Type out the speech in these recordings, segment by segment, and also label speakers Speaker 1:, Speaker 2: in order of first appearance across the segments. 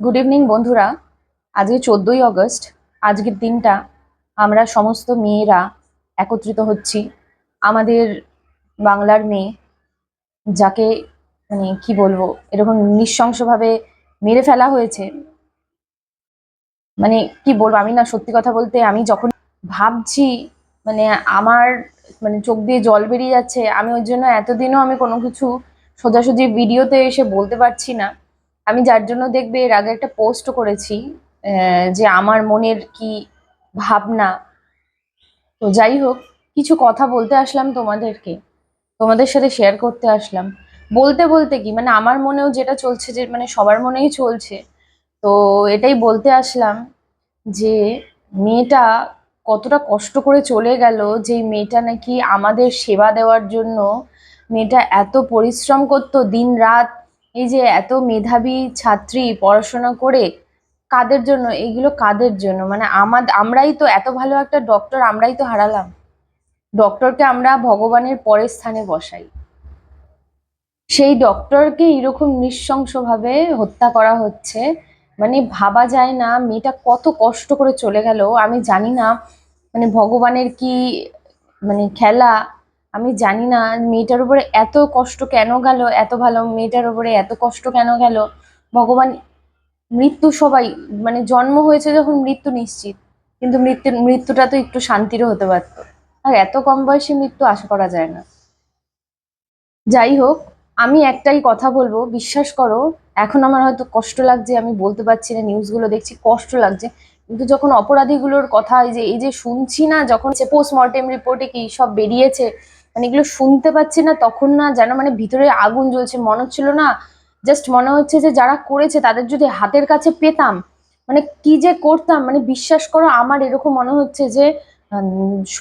Speaker 1: Good evening বন্ধুরা। আজকে চোদ্দোই আগস্ট আজকের দিনটা আমরা সমস্ত মেয়েরা একত্রিত হচ্ছি। আমাদের বাংলার মেয়ে যাকে মানে কি বলব, এরকম নৃশংসভাবে মেরে ফেলা হয়েছে। মানে কি বলব, আমি না, সত্যি কথা বলতে, আমি যখন ভাবছি মানে আমার মানে চোখ দিয়ে জল বেরিয়ে যাচ্ছে, আমি ওই জন্য এতদিনও আমি কোনো কিছু সোজাসুজি ভিডিওতে এসে বলতে পারছি না। আমি যার জন্য দেখবে এর আগে একটা পোস্ট করেছি যে আমার মনের কি ভাবনা। তো যাই হোক, কিছু কথা বলতে আসলাম তোমাদেরকে, তোমাদের সাথে শেয়ার করতে আসলাম। বলতে বলতে কি মানে আমার মনেও যেটা চলছে, যে মানে সবার মনেই চলছে, তো এটাই বলতে আসলাম যে মেয়েটা কতটা কষ্ট করে চলে গেল যে মেয়েটা নাকি আমাদের সেবা দেওয়ার জন্য, মেয়েটা এত পরিশ্রম করতো দিন রাত এই যে এত মেধাবী ছাত্রী পড়াশোনা করে কাদের জন্য? এইগুলো কাদের জন্য? মানে আমাদের আমরাই তো এত ভালো একটা ডক্টর আমরাই তো হারালাম। ডক্টরকে আমরা ভগবানের পরের স্থানে বসাই। সেই ডক্টরকে এরকম নৃশংসভাবে হত্যা করা হচ্ছে। মানে ভাবা যায় না, মেয়েটা কত কষ্ট করে চলে গেল। আমি জানি না মানে ভগবানের কি মানে খেলা আমি জানি না, মেয়েটার উপরে এত কষ্ট কেন গেল, এত ভালো, মেয়েটার উপরে এত কষ্ট কেন গেল? ভগবান, মৃত্যু সবাই মানে জন্ম হয়েছে যখন মৃত্যু নিশ্চিত, কিন্তু মৃত্যু মৃত্যুটা তো একটু শান্তিরও হতে পারতো। আর এত কম বয়সে মৃত্যু আশা করা যায় না। যাই হোক, আমি একটাই কথা বলব, বিশ্বাস করো, এখন আমার হয়তো কষ্ট লাগছে, আমি বলতে পারছি না, নিউজগুলো দেখছি, কষ্ট লাগছে, কিন্তু যখন অপরাধীগুলোর কথা, এই যে এই যে শুনছি না, যখন পোস্টমর্টেম রিপোর্টে কি সব বেরিয়েছে মানে এগুলো শুনতে পাচ্ছি না, তখন না যেন মানে ভিতরে আগুন জ্বলছে, মনে হচ্ছিল না জাস্ট মনে হচ্ছে যে যারা করেছে তাদের যদি হাতের কাছে পেতাম মানে কি যে করতাম মানে বিশ্বাস করো আমার এরকম মনে হচ্ছে যে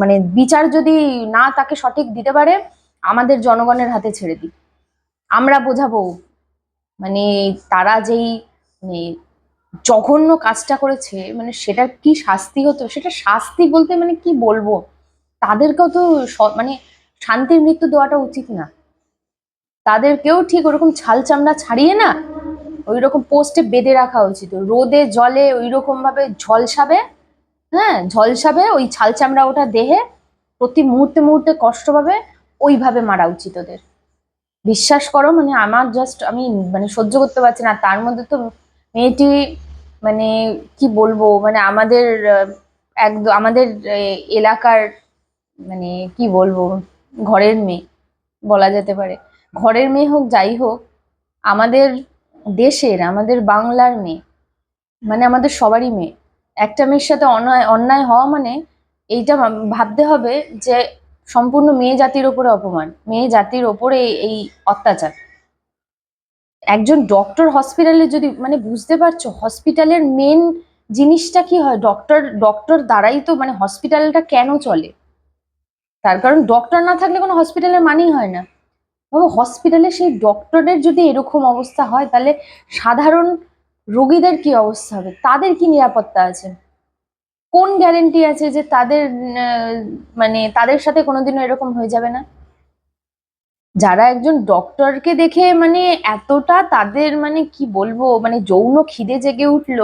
Speaker 1: মানে বিচার যদি না তাকে সঠিক দিতে পারে, আমাদের জনগণের হাতে ছেড়ে দিই আমরা বোঝাবো মানে তারা যেই মানে জঘন্য কাজটা করেছে মানে সেটার কি শাস্তি হতো? সেটা শাস্তি বলতে মানে কি বলব? তাদেরকেও তো মানে শান্তির মৃত্যু দেওয়াটা উচিত না। তাদেরকেও ঠিক ওরকম ছাল চামড়া ছাড়িয়ে না ওই রকম পোস্টে বেঁধে রাখা উচিত। রোদে, জলে ওই রকম ভাবে ঝলসাবে হ্যাঁ ঝলসাবে ওই ছাল চামড়া ওটা দেহে, প্রতি মুহূর্তে মুহূর্তে কষ্ট পাবে, ওইভাবে মারা উচিত ওদের। বিশ্বাস করো মানে আমার জাস্ট আমি মানে সহ্য করতে পারছি না, তার মধ্যে তো মেয়েটি মানে কি বলব মানে আমাদের একদম আমাদের এলাকার মানে কি বলব ঘরের মেয়ে, বলা যেতে পারে। ঘরের মেয়ে হোক, যাই হোক, আমাদের দেশের, আমাদের বাংলার মেয়ে মানে আমাদের সবারই মেয়ে। একটা মেয়ের সাথে অন্যায় অন্যায় হওয়া মানে এইটা ভাবতে হবে যে সম্পূর্ণ মেয়ে জাতির ওপরে অপমান, মেয়ে জাতির ওপরে এই- অত্যাচার। একজন ডক্টর হসপিটালে যদি মানে বুঝতে পারছ হসপিটালের মেন জিনিসটা কি হয়? ডক্টর ডক্টর দ্বারাই তো মানে হসপিটালটা কেন চলে? তার কারণ ডক্টর না থাকলে কোনো হসপিটালের মানেই হয় না। বাবা হসপিটালে সেই ডক্টরের যদি এরকম অবস্থা হয়, তাহলে সাধারণ রোগীদের কি অবস্থা হবে? তাদের কি নিরাপত্তা আছে? কোন গ্যারেন্টি আছে যে তাদের মানে তাদের সাথে কোনোদিনও এরকম হয়ে যাবে না? যারা একজন ডক্টরকে দেখে মানে এতটা তাদের মানে কি বলব মানে যৌন খিদে জেগে উঠল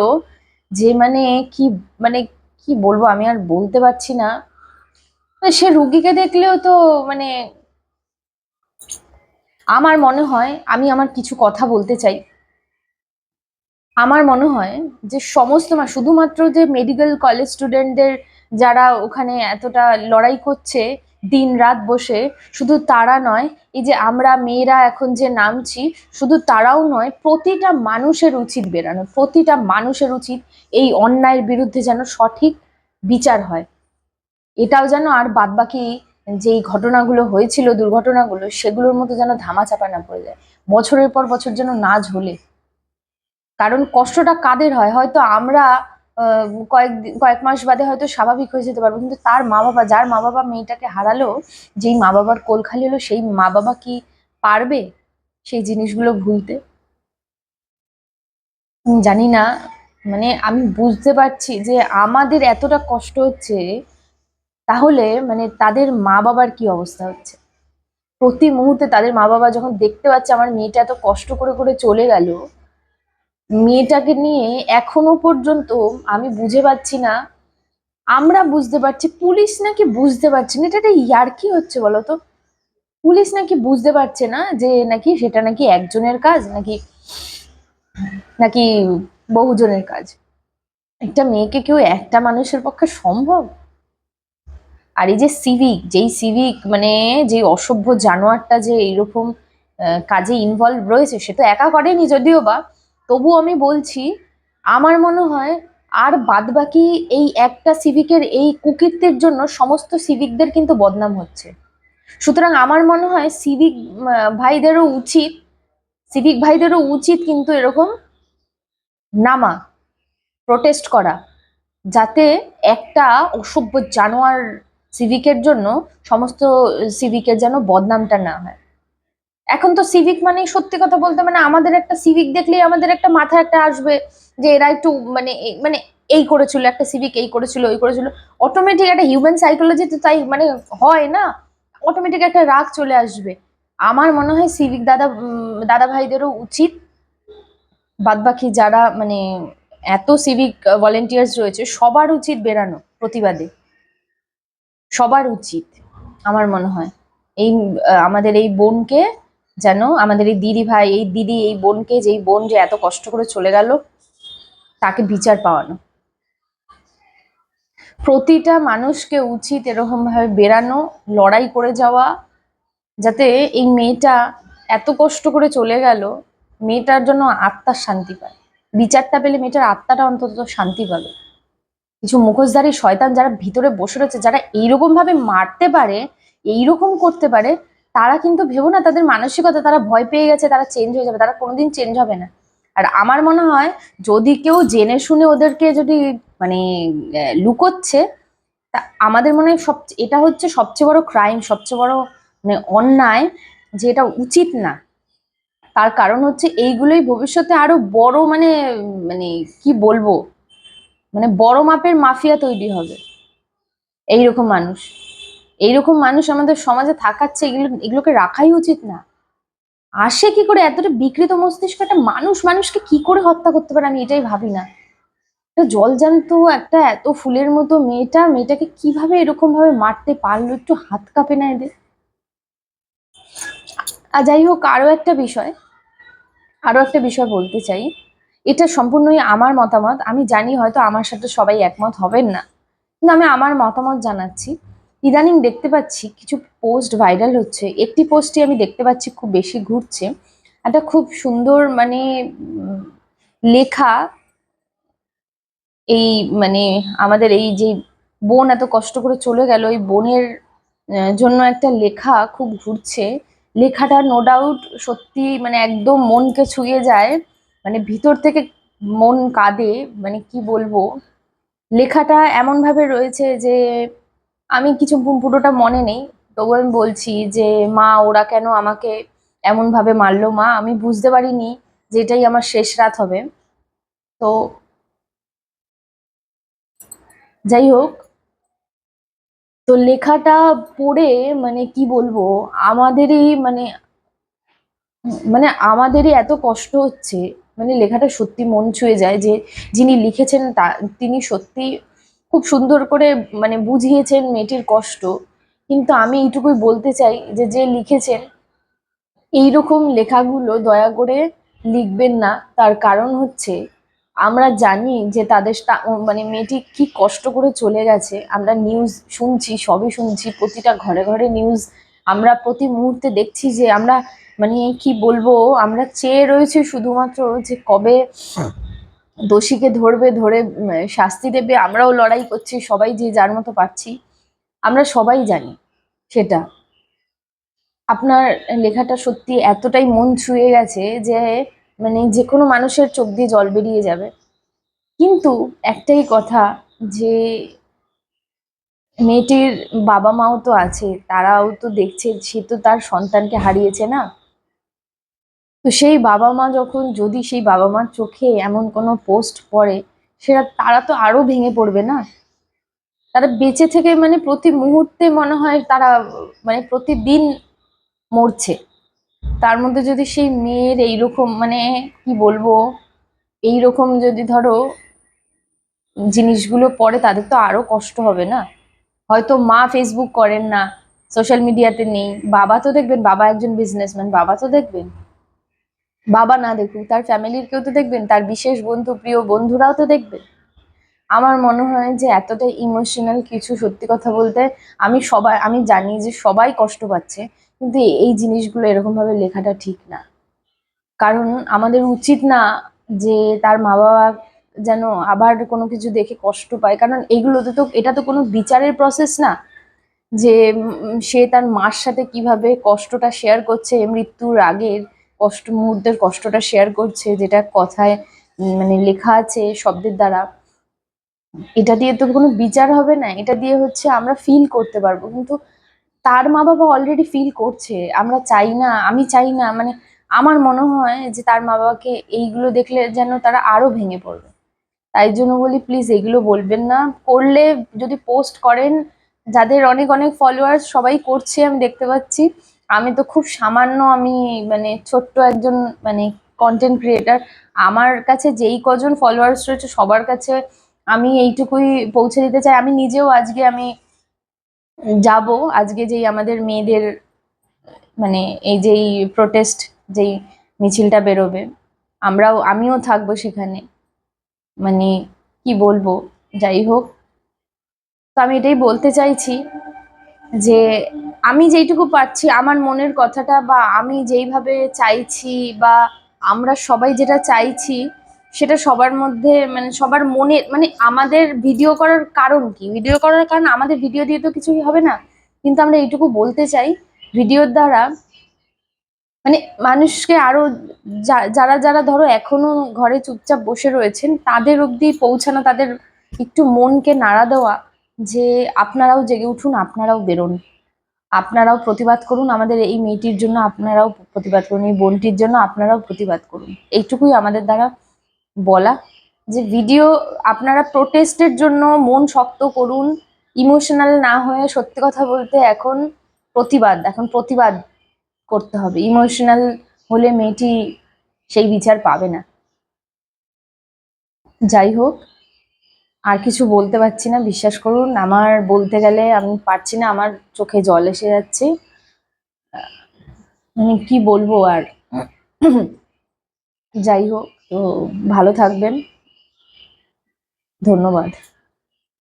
Speaker 1: যে মানে কি মানে কি বলব আমি আর বলতে পারছি না। সে রুগীকে দেখলেও তো মানে আমার মনে হয়, আমি আমার কিছু কথা বলতে চাই। আমার মনে হয় যে সমস্ত মা, শুধুমাত্র যে মেডিকেল কলেজ স্টুডেন্টদের যারা ওখানে এতটা লড়াই করছে, দিন রাত বসে, শুধু তারা নয়, এই যে আমরা মেয়েরা এখন যে নামছি, শুধু তারাও নয়, প্রতিটা মানুষের উচিত বেরানো, প্রতিটা মানুষের উচিত এই অন্যায়ের বিরুদ্ধে যেন সঠিক বিচার হয়। এটাও যেন আর বাদবাকি যেই ঘটনাগুলো হয়েছিল, দুর্ঘটনাগুলো, সেগুলোর মতো যেন ধামাচাপা না পড়ে যায়। বছরের পর বছর যেন না ঝোলে। কারণ কষ্টটা কাদের হয়? হয়তো আমরা কয়েক কয়েক মাস বাদে হয়তো স্বাভাবিক হয়ে যেতে পারব, কিন্তু তার মা বাবা যার মা বাবা মেয়েটাকে হারালো, যেই মা বাবার কোল খালি হলো, সেই মা বাবা কি পারবে সেই জিনিসগুলো ভুলতে? জানি না। মানে আমি বুঝতে পারছি যে আমাদের এতটা কষ্ট হচ্ছে তাহলে মানে তাদের মা বাবার কি অবস্থা হচ্ছে? প্রতি মুহূর্তে তাদের মা বাবা যখন দেখতে পাচ্ছে আমার মেয়েটা এত কষ্ট করে করে চলে গেল, মেয়েটাকে নিয়ে এখনও পর্যন্ত আমি বুঝে পাচ্ছি না, আমরা বুঝতে পারছি, পুলিশ নাকি বুঝতে পারছে না, এটা একটা ইয়ার্কি হচ্ছে বলতো? পুলিশ নাকি বুঝতে পারছে না যে নাকি সেটা নাকি একজনের কাজ, নাকি নাকি বহুজনের কাজ? একটা মেয়েকে কেউ একটা মানুষের পক্ষে সম্ভব? আর এই যে সিভিক যেই সিভিক মানে যে অসভ্য জানোয়ারটা যে এইরকম কাজে ইনভলভ রয়েছে, সে তো একা করেনি যদিও বা। তবু আমি বলছি, আমার মনে হয় আর বাদবাকি এই একটা সিভিকের এই কুকীর্তির জন্য সমস্ত সিভিকদের কিন্তু বদনাম হচ্ছে। সুতরাং আমার মনে হয় সিভিক ভাইদেরও উচিত সিভিক ভাইদেরও উচিত কিন্তু এরকম নামা প্রোটেস্ট করা, যাতে একটা অসভ্য জানোয়ার সিভিকের জন্য সমস্ত সিভিকের যেন বদনামটা না হয়। এখন তো সিভিক মানে সত্যি কথা বলতে মানে আমাদের একটা সিভিক দেখলেই আমাদের একটা মাথা একটা আসবে যে এরা একটু মানে মানে এই করেছিল, একটা সিভিক এই করেছিল, ওই করেছিল। অটোমেটিক একটা হিউম্যান সাইকোলজি তো তাই মানে হয় না অটোমেটিক একটা রাগ চলে আসবে। আমার মনে হয় সিভিক দাদা দাদা ভাইদেরও উচিত। বাদবাকি যারা মানে এত সিভিক ভলেন্টিয়ার্স রয়েছে, সবার উচিত বেরানো প্রতিবাদে। সবার উচিত, আমার মনে হয়। এই আমাদের এই বোনকে যেন, আমাদের এই দিদি ভাই, এই দিদি, এই বোনকে, যেই বোন যে এত কষ্ট করে চলে গেল, তাকে বিচার পাওয়ানো। প্রতিটা মানুষকে উচিত এরকম ভাবে বেরানো লড়াই করে যাওয়া, যাতে এই মেয়েটা এত কষ্ট করে চলে গেল, মেয়েটার জন্য আত্মার শান্তি পায়। বিচারটা পেলে মেয়েটার আত্মাটা অন্তত শান্তি পাবে। কিছু মুখোশধারী শয়তান যারা ভিতরে বসে রয়েছে, যারা এইরকম ভাবে মারতে পারে, এইরকম করতে পারে, তারা কিন্তু ভেবো না তাদের মানসিকতা, তারা ভয় পেয়ে গেছে, তারা চেঞ্জ হয়ে যাবে, তারা কোনোদিন চেঞ্জ হবে না। আর আমার মনে হয়, যদি কেউ জেনে শুনে ওদেরকে যদি মানে লুকোচ্ছে, তা আমাদের মনে হয় সব এটা হচ্ছে সবচেয়ে বড় ক্রাইম সবচেয়ে বড় মানে অন্যায়, যে এটা উচিত না। তার কারণ হচ্ছে, এইগুলোই ভবিষ্যতে আরও বড় মানে মানে কি বলব? মানে বড় মাপের মাফিয়া তৈরি হবে। এইরকম মানুষ। এইরকম মানুষ আমাদের সমাজে থাকাচ্ছে, এগুলো, এগুলোকে রাখাই উচিত না। আসে কি করে এতটা বিকৃত মস্তিষ্ক? একটা মানুষ, মানুষকে কি করে হত্যা করতে পারে? আমি এটাই ভাবি না। একটা জলজান্ত একটা এত ফুলের মতো মেয়েটা, মেয়েটাকে কীভাবে এরকম ভাবে মারতে পারল? একটু হাত কাঁপে না এদের। আর যাই হোক, আরও একটা বিষয়, আরও একটা বিষয় বলতে চাই। এটা সম্পূর্ণই আমার মতামত। আমি জানি হয়তো আমার সাথে সবাই একমত হবেন না। কিন্তু আমি আমার মতামত জানাচ্ছি। ইদানিং দেখতে পাচ্ছি কিছু পোস্ট ভাইরাল হচ্ছে। একটি পোস্টই আমি দেখতে পাচ্ছি খুব বেশি ঘুরছে। একটা খুব সুন্দর মানে লেখা এই মানে আমাদের এই যে বোন এত কষ্ট করে চলে গেল ওই বোনের জন্য একটা লেখা খুব ঘুরছে। লেখাটা নো ডাউট সত্যি মানে একদম মনকে ছুঁয়ে যায়। মানে ভিতর থেকে মন কাঁদে মানে কি বলব, লেখাটা এমনভাবে রয়েছে যে আমি কিছু পুরোটা মনে নেই। তবু আমি বলছি যে, মা, ওরা কেন আমাকে এমনভাবে মারলো? মা, আমি বুঝতে পারিনি যে এটাই আমার শেষ রাত হবে। তো যাই হোক, তো লেখাটা পড়ে মানে কি বলব, আমাদেরই মানে মানে আমাদেরই এত কষ্ট হচ্ছে। মানে লেখাটা সত্যি মন ছুঁয়ে যায় যে যিনি লিখেছেন তা, তিনি সত্যি খুব সুন্দর করে মানে বুঝিয়েছেন মেয়েটির কষ্ট। কিন্তু আমি এইটুকুই বলতে চাই যে যে লিখেছেন, এইরকম লেখাগুলো দয়া করে লিখবেন না। তার কারণ হচ্ছে, আমরা জানি যে তাদের মানে মেয়েটি কি কষ্ট করে চলে গেছে। আমরা নিউজ শুনছি, সবই শুনছি, প্রতিটা ঘরে ঘরে নিউজ আমরা প্রতি মুহূর্তে দেখছি যে আমরা মানে কি বলব আমরা চেয়ে রয়েছি শুধুমাত্র যে কবে দোষীকে ধরবে ধরে শাস্তি দেবে আমরাও লড়াই করছি সবাই যে যার মতো পাচ্ছি আমরা সবাই জানি সেটা। আপনার লেখাটা সত্যি এতটাই মন ছুঁয়ে গেছে যে মানে যে কোনো মানুষের চোখ দিয়ে জল বেরিয়ে যাবে। কিন্তু একটাই কথা যে মেয়েটির বাবা মাও তো আছে তারাও তো দেখছে সে তো তার সন্তানকে হারিয়েছে না। তো সেই বাবা মা যখন, যদি সেই বাবা মার চোখে এমন কোনো পোস্ট পড়ে, সেটা তারা তো আরও ভেঙে পড়বে না? তারা বেঁচে থেকে মানে প্রতি মুহূর্তে মনে হয় তারা মানে প্রতিদিন মরছে। তার মধ্যে যদি সেই মেয়ের এইরকম মানে কি বলব এই রকম যদি ধরো জিনিসগুলো পড়ে, তাদের তো আরও কষ্ট হবে না? হয়তো মা ফেসবুক করেন না সোশ্যাল মিডিয়াতে নেই, বাবা তো দেখবেন, বাবা একজন বিজনেসম্যান বাবা তো দেখবেন। বাবা না দেখুক, তার ফ্যামিলির কেউ তো দেখবেন, তার বিশেষ বন্ধু, প্রিয় বন্ধুরাও তো দেখবেন। আমার মনে হয় যে এতটা ইমোশনাল কিছু সত্যি কথা বলতে আমি সবাই, আমি জানি যে সবাই কষ্ট পাচ্ছে, কিন্তু এই জিনিসগুলো এরকম ভাবে লেখাটা ঠিক না। কারণ আমাদের উচিত না যে তার মা বাবা যেন আবার কোনো কিছু দেখে কষ্ট পায়, কারণ এগুলোতে তো এটা তো কোনো বিচারের প্রসেস না। যে সে তার মার সাথে কীভাবে কষ্টটা শেয়ার করছে, মৃত্যুর আগের কষ্ট, মুহূর্তের কষ্টটা শেয়ার করছে, যেটা কথায় মানে লেখা আছে শব্দের দ্বারা, এটা দিয়ে তো কোনো বিচার হবে না। এটা দিয়ে হচ্ছে আমরা ফিল করতে পারব। কিন্তু তার মা বাবা অলরেডি ফিল করছে। আমরা চাই না, আমি চাই না মানে আমার মনে হয় যে তার মা বাবাকে এইগুলো দেখলে যেন তারা আরও ভেঙে পড়বে। তাই জন্য বলি প্লিজ এগুলো বলবেন না। করলে যদি পোস্ট করেন, যাদের অনেক অনেক ফলোয়ার্স সবাই করছে, আমি দেখতে পাচ্ছি। আমি তো খুব সামান্য আমি মানে ছোট্ট একজন মানে কন্টেন্ট ক্রিয়েটার আমার কাছে যেই কজন ফলোয়ার্স রয়েছে সবার কাছে আমি এইটুকুই পৌঁছে দিতে চাই। আমি নিজেও আজকে আমি যাব, আজকে যেই আমাদের মেয়েদের মানে এই যেই প্রোটেস্ট যেই মিছিলটা বেরোবে, আমরাও, আমিও থাকব সেখানে। মানে কি বলব, যাই হোক। তো আমি এটাই বলতে চাইছি যে আমি যেইটুকু পাচ্ছি আমার মনের কথাটা বা আমি যেইভাবে চাইছি বা আমরা সবাই যেটা চাইছি, সেটা সবার মধ্যে মানে সবার মনে মানে আমাদের ভিডিও করার কারণ কি? ভিডিও করার কারণ আমাদের ভিডিও দিয়ে তো কিছুই হবে না। কিন্তু আমরা এইটুকু বলতে চাই ভিডিওর দ্বারা মানে মানুষকে আরও যা- যারা যারা ধরো এখনও ঘরে চুপচাপ বসে রয়েছেন, তাদের অবধি পৌঁছানো, তাদের একটু মনকে নাড়া দেওয়া যে আপনারাও জেগে উঠুন, আপনারাও বেরোন। আপনারাও প্রতিবাদ করুন, আমাদের এই মেয়েটির জন্য আপনারাও প্রতিবাদ করুন, এই বোনটির জন্য আপনারাও প্রতিবাদ করুন। এইটুকুই আমাদের দ্বারা বলা যে ভিডিও আপনারা প্রোটেস্টের জন্য মন শক্ত করুন ইমোশনাল না হয়ে সত্যি কথা বলতে এখন প্রতিবাদ এখন প্রতিবাদ করতে হবে। ইমোশনাল হলে মেয়েটি সেই বিচার পাবে না। যাই হোক আর কিছু বলতে পারছি না, বিশ্বাস করুন। আমার বলতে গেলে আমি পারছি না, আমার চোখে জল এসে যাচ্ছে। মানে কি বলব আর? যাই হোক, তো ভালো থাকবেন। ধন্যবাদ।